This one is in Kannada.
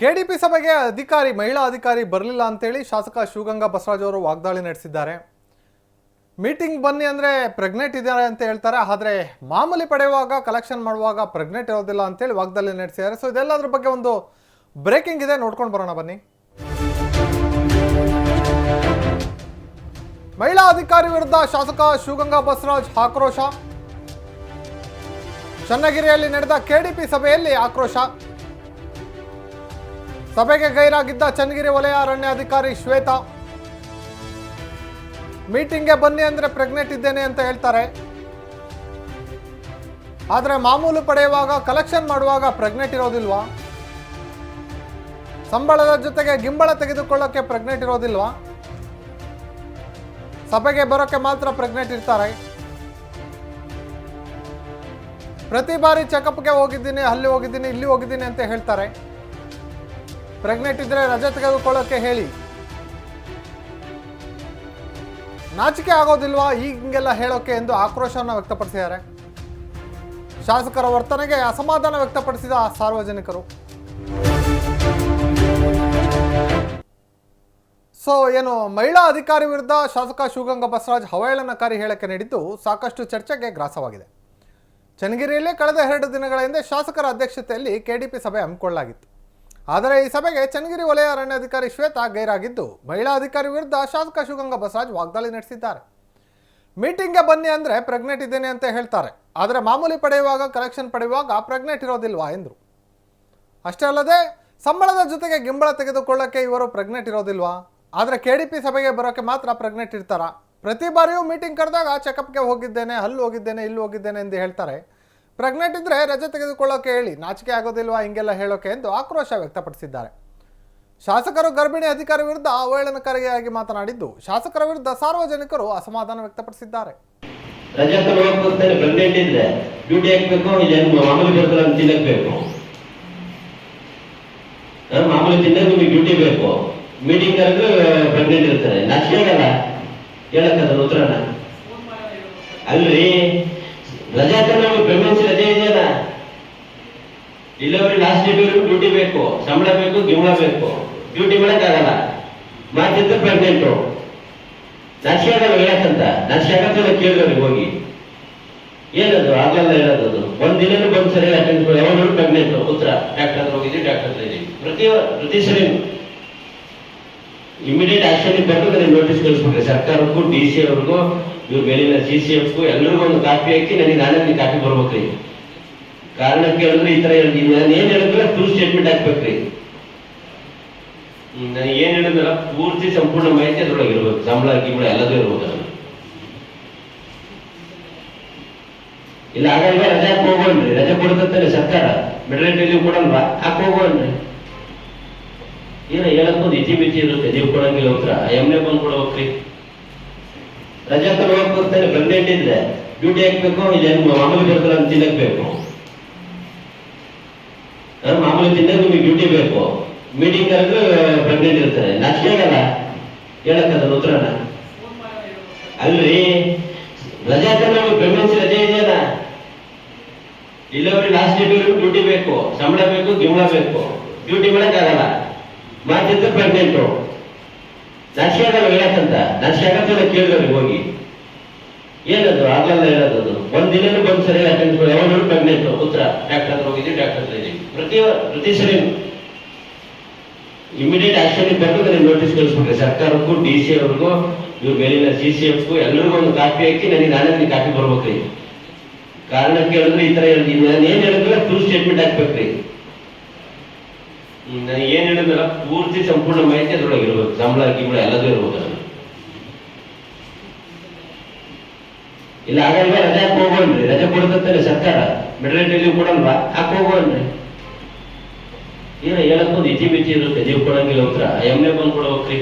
ಕೆಡಿಪಿ ಸಭೆಗೆ ಅಧಿಕಾರಿ, ಮಹಿಳಾ ಅಧಿಕಾರಿ ಬರಲಿಲ್ಲ ಅಂತೇಳಿ ಶಾಸಕ ಶಿವಗಂಗಾ ಬಸವರಾಜ್ ಅವರು ವಾಗ್ದಾಳಿ ನಡೆಸಿದ್ದಾರೆ. ಮೀಟಿಂಗ್ ಬನ್ನಿ ಅಂದರೆ ಪ್ರೆಗ್ನೆಂಟ್ ಇದ್ದಾರೆ ಅಂತ ಹೇಳ್ತಾರೆ. ಆದರೆ ಮಾಮೂಲಿ ಪಡೆಯುವಾಗ, ಕಲೆಕ್ಷನ್ ಮಾಡುವಾಗ ಪ್ರೆಗ್ನೆಂಟ್ ಇರೋದಿಲ್ಲ ಅಂತೇಳಿ ವಾಗ್ದಾಳಿ ನಡೆಸಿದ್ದಾರೆ. ಸೊ ಇದೆಲ್ಲದ್ರ ಬಗ್ಗೆ ಒಂದು ಬ್ರೇಕಿಂಗ್ ಇದೆ. ನೋಡ್ಕೊಂಡು ಬರೋಣ ಬನ್ನಿ. ಮಹಿಳಾ ಅಧಿಕಾರಿ ವಿರುದ್ಧ ಶಾಸಕ ಶಿವಗಂಗಾ ಬಸವರಾಜ್ ಆಕ್ರೋಶ. ಚನ್ನಗಿರಿಯಲ್ಲಿ ನಡೆದ ಕೆಡಿಪಿ ಸಭೆಯಲ್ಲಿ ಆಕ್ರೋಶ. ಸಭೆಗೆ ಗೈರಾಗಿದ್ದ ಚನ್ನಗಿರಿ ವಲಯ ಅರಣ್ಯಾಧಿಕಾರಿ ಶ್ವೇತಾ. ಮೀಟಿಂಗ್ಗೆ ಬನ್ನಿ ಅಂದ್ರೆ ಪ್ರೆಗ್ನೆಂಟ್ ಇದ್ದೇನೆ ಅಂತ ಹೇಳ್ತಾರೆ. ಆದರೆ ಮಾಮೂಲು ಪಡೆಯುವಾಗ ಕಲೆಕ್ಷನ್ ಮಾಡುವಾಗ ಪ್ರೆಗ್ನೆಂಟ್ ಇರೋದಿಲ್ವಾ? ಸಂಬಳದ ಜೊತೆಗೆ ಗಿಂಬಳ ತೆಗೆದುಕೊಳ್ಳೋಕೆ ಪ್ರೆಗ್ನೆಂಟ್ ಇರೋದಿಲ್ವಾ? ಸಭೆಗೆ ಬರೋಕೆ ಮಾತ್ರ ಪ್ರೆಗ್ನೆಂಟ್ ಇರ್ತಾರೆ. ಪ್ರತಿ ಬಾರಿ ಚೆಕಪ್ಗೆ ಹೋಗಿದ್ದೀನಿ, ಅಲ್ಲಿ ಹೋಗಿದ್ದೀನಿ, ಇಲ್ಲಿ ಹೋಗಿದ್ದೀನಿ ಅಂತ ಹೇಳ್ತಾರೆ. ಪ್ರೆಗ್ನೆಂಟ್ ಇದ್ರೆ ರಜೆ ತೆಗೆದುಕೊಳ್ಳೋಕೆ ಹೇಳಿ. ನಾಚಿಕೆ ಆಗೋದಿಲ್ವಾ? ಹಿಂಗೆಲ್ಲ ಹೇಳೋಕೆ ಎಂದು ಆಕ್ರೋಶವನ್ನು ವ್ಯಕ್ತಪಡಿಸಿದ್ದಾರೆ. ಶಾಸಕರ ವರ್ತನೆಗೆ ಅಸಮಾಧಾನ ವ್ಯಕ್ತಪಡಿಸಿದ ಸಾರ್ವಜನಿಕರು. ಸೊ ಏನು, ಮಹಿಳಾ ಅಧಿಕಾರಿ ವಿರುದ್ಧ ಶಾಸಕ ಶಿವಗಂಗ ಬಸವರಾಜ್ ಹವಳನಕಾರಿ ಹೇಳಿಕೆ ನೀಡಿದ್ದು ಸಾಕಷ್ಟು ಚರ್ಚೆಗೆ ಗ್ರಾಸವಾಗಿದೆ. ಚನ್ನಗಿರಿಯಲ್ಲಿ ಕಳೆದ ಎರಡು ದಿನಗಳ ಹಿಂದೆ ಶಾಸಕರ ಅಧ್ಯಕ್ಷತೆಯಲ್ಲಿ ಕೆಡಿಪಿ ಸಭೆ ಹಮ್ಮಿಕೊಳ್ಳಲಾಗಿತ್ತು. ಆದರೆ ಈ ಸಭೆಗೆ ಚನ್ನಗಿರಿ ವಲಯ ಅರಣ್ಯಾಧಿಕಾರಿ ಶ್ವೇತಾ ಗೈರಾಗಿದ್ದು, ಮಹಿಳಾ ಅಧಿಕಾರಿ ವಿರುದ್ಧ ಶಾಸಕ ಶಿವಗಂಗಾ ಬಸರಾಜ್ ವಾಗ್ದಾಳಿ ನಡೆಸಿದ್ದಾರೆ. ಮೀಟಿಂಗ್ಗೆ ಬನ್ನಿ ಅಂದರೆ ಪ್ರೆಗ್ನೆಂಟ್ ಇದ್ದೇನೆ ಅಂತ ಹೇಳ್ತಾರೆ. ಆದರೆ ಮಾಮೂಲಿ ಪಡೆಯುವಾಗ ಕಲೆಕ್ಷನ್ ಪಡೆಯುವಾಗ ಪ್ರೆಗ್ನೆಂಟ್ ಇರೋದಿಲ್ವಾ ಎಂದರು. ಅಷ್ಟೇ ಅಲ್ಲದೆ, ಸಂಬಳದ ಜೊತೆಗೆ ಗಿಂಬಳ ತೆಗೆದುಕೊಳ್ಳೋಕೆ ಇವರು ಪ್ರೆಗ್ನೆಂಟ್ ಇರೋದಿಲ್ವಾ? ಆದರೆ ಕೆ ಡಿ ಪಿ ಸಭೆಗೆ ಬರೋಕ್ಕೆ ಮಾತ್ರ ಪ್ರೆಗ್ನೆಂಟ್ ಇರ್ತಾರಾ? ಪ್ರತಿ ಬಾರಿಯೂ ಮೀಟಿಂಗ್ ಕರೆದಾಗ ಚೆಕಪ್ಗೆ ಹೋಗಿದ್ದೇನೆ, ಅಲ್ಲಿ ಹೋಗಿದ್ದೇನೆ, ಇಲ್ಲಿ ಹೋಗಿದ್ದೇನೆ ಎಂದು ಹೇಳ್ತಾರೆ. ಪ್ರೆಗ್ನೆಂಟ್ ಇದ್ದರೆ ರಜೆ ತೆಗೆದುಕೊಳ್ಳೋಕೆ ಹೇಳಿ, ನಾಚಿಕೆ ಆಗೋದಿಲ್ವಾ ಹಿಂಗೆಲ್ಲ ಹೇಳೋಕೆ ಎಂದು ಆಕ್ರೋಶ ವ್ಯಕ್ತಪಡಿಸಿದ್ದಾರೆ. ಶಾಸಕರು ಗರ್ಭಿಣಿ ಅಧಿಕಾರಿ ವಿರುದ್ಧ ಅವಹೇಳನಕಾರಿಯಾಗಿ ಮಾತನಾಡಿದ್ದು, ಶಾಸಕರ ವಿರುದ್ಧ ಸಾರ್ವಜನಿಕರು ಅಸಮಾಧಾನ ವ್ಯಕ್ತಪಡಿಸಿದ್ದಾರೆ. ಇದ್ರೆ ಅಲ್ರಿ. ರಜಾ ಪ್ರೆಗ್ನೆನ್ಸಿ ಡೇಟ್ ಡ್ಯೂಟಿ ಬೇಕು, ಸಂಬಳ ಬೇಕು ಗಿಂಬಳ ಬೇಕು. ಡ್ಯೂಟಿ ಮಾಡಕ್ಕಾಗಲ್ಲ ಮಾತಿದ್ರೆ ಪ್ರೆಗ್ನೆಂಟು ನಾಚಿಕೆ ಆಗಲ್ಲ ಹೇಳಕ್ಕಂತ ನಾಚಿಕೆ ಆಗತ್ತಲ್ಲ ಕೇಳಿದವ್ರಿಗೆ ಹೋಗಿ. ಏನದು? ಆಗಲ್ಲ ಹೇಳೋದು ಒಂದ್ ದಿನ ಬಂದ್ ಸರಿ ಅಟೆಂಡ್ ಯಾವಾಗ ಪ್ರೆಗ್ನೆಂಟ್ ಉತ್ತರ ಡಾಕ್ಟರ್ ಹತ್ರ ಹೋಗಿದ್ವಿ ಡಾಕ್ಟರ್ ಹತ್ರ ಇದೀವಿ ಪ್ರತಿ ಪ್ರತಿ ಸರಿ ಇಮಿಡಿಯೇಟ್ ಆಕ್ಷನ್ ಬರ್ತದೆ ನೋಟಿಸ್ ಕಳಿಸ್ಬಿಟ್ರೆ. ಸರ್ಕಾರಕ್ಕೂ ಡಿ ಸಿ ಅವ್ರಿಗೂ, ಇವ್ರ ಮೇಲಿನ ಸಿ ಸಿ ಎಫ್ಗೂ ಎಲ್ಲರಿಗೂ ಒಂದು ಕಾಪಿ ಹಾಕಿ ನನಗೆ ನಾನೇ ಕಾಪಿ ಬರ್ಬೇಕ್ರಿ. ಕಾರಣ ಕೇಳಿದ್ರೆ ಈ ತರ ಹೇಳ್ತೀನಿ. ನಾನು ಏನ್ ಹೇಳಿದ್ರೆ ಫುಲ್ ಸ್ಟೇಟ್ಮೆಂಟ್ ಹಾಕ್ಬೇಕ್ರಿ. ನಾನು ಏನ್ ಹೇಳಿದ್ರ ಪೂರ್ತಿ ಸಂಪೂರ್ಣ ಮಾಹಿತಿ ಅದ್ರೊಳಗೆ ಇರ್ಬೇಕು ಸಂಬಳ, ಗಿಂಬಳ ಎಲ್ಲದೂ ಇರ್ಬೋದು. ಇಲ್ಲ ಹಾಗಾಗಿ ರಜೆ ಹಾಕಿ ಹೋಗೋಣ್ರಿ. ರಜೆ ಕೊಡ್ತಂತಾನೆ ಸರ್ಕಾರ. ಮೆಡಲೇಟ್ ಲೀವ್ ಕೊಡಲ್ವಾ? ಹಾಕಿ ಹೋಗೋಣ್ರಿ. ಏನ ಹೇಳಕ್ಕೊಂದು ಇತಿ ಮಿತಿ ಇರುತ್ತೆ. ನೀವು ಕೊಡಂಗಿಲ್ಲ ಉತ್ತರ. ಎಮ್ನೆ ಬಂದು ಕೊಡ್ಬೇಕ್ರಿ. ರಜೆ ತಗೊಳಕ್ ಹೋಗ್ತಾನೆ ಪ್ರೆಗ್ನೆಂಟ್ ಇದ್ರೆ ಡ್ಯೂಟಿ ಹಾಕ್ಬೇಕು ಏನು ಮಾಮೂಲಿ ಬರ್ತಲ್ಲ ಅಂತ ತಿನ್ನಕ್ಬೇಕು. ಮಾಮೂಲಿ ತಿನ್ನಕ್ ನಿಮಗೆ ಡ್ಯೂಟಿ ಬೇಕು. ಮೀಟಿಂಗ್ ಕರೆದ್ರೆ ಪ್ರೆಗ್ನೆಂಟ್ ಇರ್ತಾರೆ. ನಾಚಿಕೆ ಆಗಲ್ಲ. ಹೇಳಕ್ಕದ ಉತ್ತರನ? ಅಲ್ರಿ. ರಜೆ ನಮಗೆ ಪ್ರೆಗ್ನೆನ್ಸಿ ರಜೆ ಇದೆಯಲ್ಲ? ಇಲ್ಲವ್ರಿಗೆ ಲಾಸ್ಟ್ ಡೇಟ್ ಡ್ಯೂಟಿ ಬೇಕು. ಸಂಬಳ ಬೇಕು ಗಿಂಬಳ ಬೇಕು. ಡ್ಯೂಟಿ ಮಾಡಕ್ಕಾಗಲ್ಲ. ಮಾತಿದ್ರೆ ಪ್ರೆಗ್ನೆಂಟು ನಾಚಿಕೆ ಆಗಲ್ಲ ಹೇಳಕ್ಕಂತ. ನಾಚಿಕೆ ಆಗತ್ತಲ್ಲ ಕೇಳಿದವ್ರಿಗೆ ಹೋಗಿ. ಏನದು? ಆಗಲ್ಲ ಹೇಳೋದು? ಒಂದ್ ದಿನದಲ್ಲಿ ಬಂದ್ ಸರಿ ಅಟೆಂಡ್ ಯಾವಾಗ ಇತ್ತು ಉತ್ತರ ಡಾಕ್ಟರ್ ಹತ್ರ ಹೋಗಿದ್ವಿ ಡಾಕ್ಟರ್ ಹತ್ರ ಇದ್ದೀವಿ ಪ್ರತಿ ಪ್ರತಿ ಸರಿ ಇಮಿಡಿಯೇಟ್ ಆಕ್ಷನ್ ಬೇಕಾದ್ರೆ ನನಗೆ ನೋಟಿಸ್ ಕಳಿಸ್ಬಿಟ್ರೆ. ಸರ್ಕಾರಕ್ಕೂ ಡಿ ಸಿ ಅವ್ರಿಗೂ, ಇವ್ರ ಮೇಲಿನ ಸಿ ಸಿ ಎಫ್ಗೂ ಎಲ್ಲರಿಗೂ ಒಂದು ಕಾಪಿ ಹಾಕಿ ನನಗೆ ನಾನೇ ಕಾಪಿ ಬರ್ಬೇಕ್ರಿ. ಕಾರಣ ಕೇಳಿದ್ರೆ ಈ ತರ ನಾನು ಏನ್ ಹೇಳಿದ್ರೆ ಫುಲ್ ಸ್ಟೇಟ್ಮೆಂಟ್ ಹಾಕ್ಬೇಕ್ರಿ. ನನಗೆ ಏನ್ ಹೇಳಿದ್ರಲ್ಲ ಪೂರ್ತಿ ಸಂಪೂರ್ಣ ಮಾಹಿತಿ ಅದ್ರೊಳಗೆ ಇರ್ಬೇಕು. ಸಂಬಳ, ಗಿಂಬಳ ಎಲ್ಲದೂ ಇರ್ಬೇಕು ಇಲ್ಲ, ಹಾಗಾದ್ರೆ ರಜೆ ಹಾಕಿ ಹೋಗೋಣ್ರಿ ರಜೆ ಕೊಡ್ತಂತಾನೆ ಸರ್ಕಾರ. ಮೆಟರ್ನಿಟಿ ಲೀವ್ ಕೊಡಲ್ವಾ? ಹಾಕಿ ಹೋಗೋಣ್ರಿ ಏನ ಹೇಳಕ್ಕೊಂದು ಇತಿ ಮಿತಿ ಇರುತ್ತೆ. ನೀವು ಕೊಡಂಗಿಲ್ಲ ಉತ್ತರ. ಎಮ್ನೆ ಬಂದು ಕೊಡ್ಬೇಕ್ರಿ.